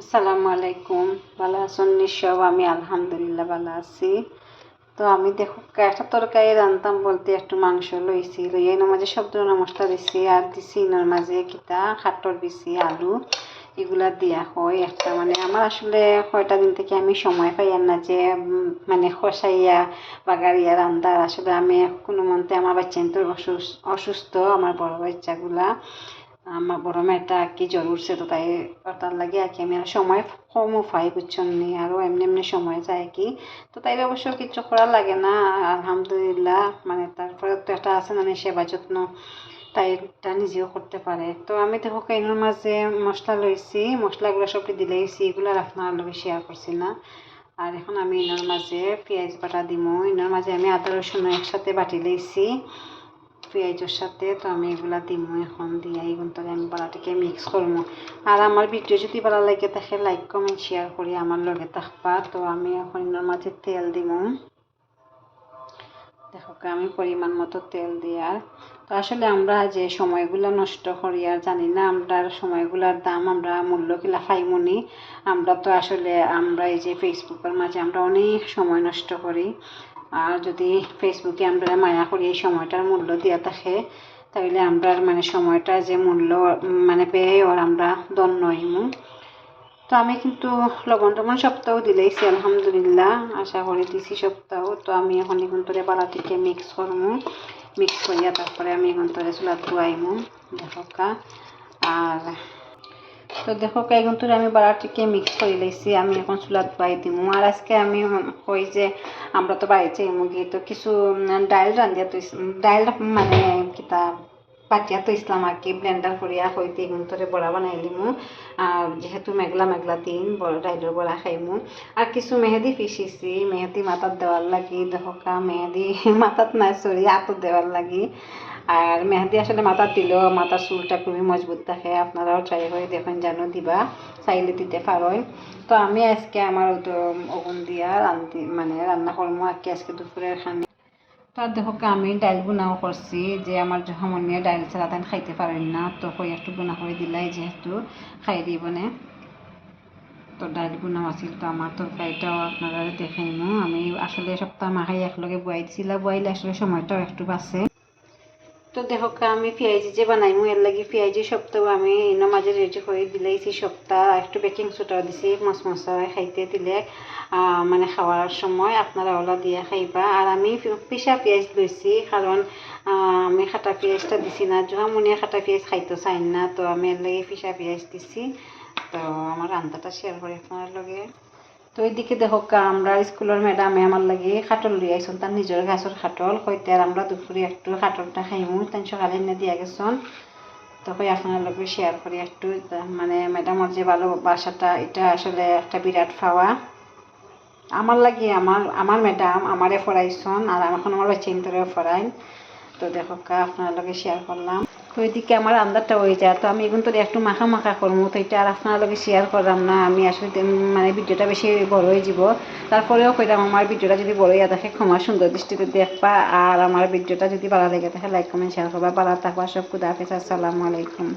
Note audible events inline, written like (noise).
আসসালামু আলাইকুম। ভালো আছেন নিশ্চয় আমি আলহামদুলিল্লাহ ভালো আছি। তো আমি দেখো, একটা তরকারি রান্তাম বলতে একটু মাংস লইছি, লইয়া মাঝে সব ধরনের মশলা দিছি, আর দিছি এর মাঝে কিতা? খাটর দিছি আলু, এগুলা দিয়া হয় একটা। মানে আমার আসলে কয়টা দিন থেকে আমি সময় পাই আর না যে মানে খসাইয়া বাগারিয়া রান্দার আসলে আমি কোনো মন্তে আমার বাচ্চা অসুস্থ, আমার বড় বাচ্চাগুলা। আমার বড় মেয়েটা আর কি জ্বর উঠছে তো তাই তার লাগে আর কি। আমি আর সময় কমও পাই বুঝছেন নি আরও এমনি এমনি সময় যায় কি। তো তাই অবশ্য কিছু করা লাগে না, আলহামদুলিল্লাহ। মানে তারপরে তো একটা আছে মানে সেবা যত্ন, তাই এটা নিজেও করতে পারে। তো আমি দেখো কাইনের মাঝে মশলা লইছি, মশলাগুলো সবটি দিলেইছি এগুলো আর আপনার লগে শেয়ার করছি না। আর এখন আমি ইনার মাঝে পেঁয়াজ বাটা দিমু, ইনার মাঝে আমি আদা রসুন একসাথে বাটি লইছি। পেঁয়াজের সাথে তো আমি এগুলা দিমু এখন, দিয়ে এগুলো তো আমি বালাটাকে মিক্স করব আর আমার ভিডিও যদি ভালো লাগে থাকে লাইক কমেন্ট শেয়ার করি আমার লগে থাকবা। তো আমি এখন মাঝে তেল দিমু। দেখো আমি পরিমাণ মতো তেল দিই আর। তো আসলে আমরা যে সময়গুলো নষ্ট করি আর জানি না আমরা সময়গুলোর দাম, আমরা মূল্য কিলা খাইমনি আমরা তো আসলে, আমরা এই যে ফেসবুকের মাঝে আমরা অনেক সময় নষ্ট করি। আর যদি ফেসবুকে আমরা মায়া করি এই সময়টার মূল্য দিয়া থাকে তাহলে আমরা মানে সময়টা যে মূল্য মানে পেয়ে ওর আমরা দন্য হইমু। তো আমি কিন্তু লবণ টবণ সপ্তাহ দিলেইছি আলহামদুলিল্লাহ, আশা করি দিছি সপ্তাহ তো আমি এখন এখন তোরে বালাটিকে মিক্স করমু। মিক্স করিয়া তারপরে আমি এখন তোরে চুলাত ধুয়াইমু দেখো কা। আর তো দেখো এখন তোরে আমি বালাটিকে মিক্স করে লাইছি। আমি এখন চুলাত ধুয়াই দিমু। আর আজকে আমি কই যে আমরা তো বাড়িতে মুগি তো কিছু ডাইল রান্ধিয়া তো ডাইল মানে কিতা পাটিয়া তো ইসলাম আর কি ব্লেন্ডার করিয়া হইতে তোরে বড়া বানাই দিমু। আর যেহেতু মেঘলা মেঘলা দিন ডাইলের বড়া খাইমু। আর কিছু মেহেদি পিসিছি মেহেদি মাথাত দেওয়ার লাগি দেখা মেহেদি (laughs) মাথাত নাই সরি হাতত দেওয়ার লাগি। আর মেহেদি আসলে মাথার দিলেও মাথার চুলটা খুবই মজবুত থাকে। আপনারাও ট্রাই করে দেখুন যেন দিবা, চাইলে দিতে পারেন। তো আমি আজকে আমার ওগুন দিয়া রান্ধি মানে রান্না করব আর কি আজকে দুপুরের খানি। তো আর দেখো, আমি ডাইল বোনাও করছি, যে আমার সমনীয় ডাইল ছাড়া তাই খাইতে পারেন না। তো কই একটু বোনা করে দিলাই যেহেতু, খাই দিব না। তো ডাইল বোনাও আছিল, তো আমার তরকারিটাও আপনারা দেখাইমু আমি আসলে সপ্তাহ মাখাই একলগে বয়াই দিছিলাম বয়াইলে আসলে সময়টাও একটু বাঁচে। তো দেখো, আমি পেঁয়াজি যে বানাইমু, এর লাগি পেঁয়াজি সপ্তাহ আমি এনে মাঝে রেডি করে দিলেইছি সপ্তাহ একটু বেকিং সোডাও দিছি মশমশা খাইতে দিলে মানে খাওয়ার সময় আপনারা ওলা দিয়ে খাইবা। আর আমি পিসা পেঁয়াজ লইছি কারণ আমি খাটা পেঁয়াজটা দিছি না, জহামুনিয়া খাটা পেঁয়াজ খাইতে চাই না, তো আমি এর লাগে পিসা পেঁয়াজ দিছি। তো আমার রান্নাটা শেয়ার করি আপনার লগে। তো এইদিকে দেখো আমরা স্কুলের ম্যাডামে আমার লাগে খাটল লই আইসন তার নিজের গাছের খাটল কইতে আর আমরা দুপুরে একটু খাটলটা খাইমু, তাই সকালে এনে দিয়া গেছন। তো কই আপনার লগে শেয়ার করি একটু মানে ম্যাডামের যে ভালোবাসাটা এটা আসলে একটা বিরাট পাওয়া আমার লাগে আমার আমার ম্যাডাম আমারে পড়াইছন আর এখন আমার বাচ্চা ইন্তরেও পড়াইন তো দেখো আপনার লগে শেয়ার করলাম তো এদিকে আমার আন্দারটা হয়ে যায়। তো আমি এখন তো একটু মাখা মাখা করব, তো এটা আর আপনার লগে শেয়ার করলাম না। আমি আসলে মানে ভিডিওটা বেশি বড় হয়ে যাব। তারপরেও কইলাম আমার ভিডিওটা যদি বড় ইয়া থাকে ক্ষমা সুন্দর দৃষ্টিতে দেখবা। আর আমার ভিডিওটা যদি ভালো লেগে থাকে লাইক কমেন্ট শেয়ার করবা। ভালো থাকবা, সব খুদা হাফেজ। আসসালামু আলাইকুম।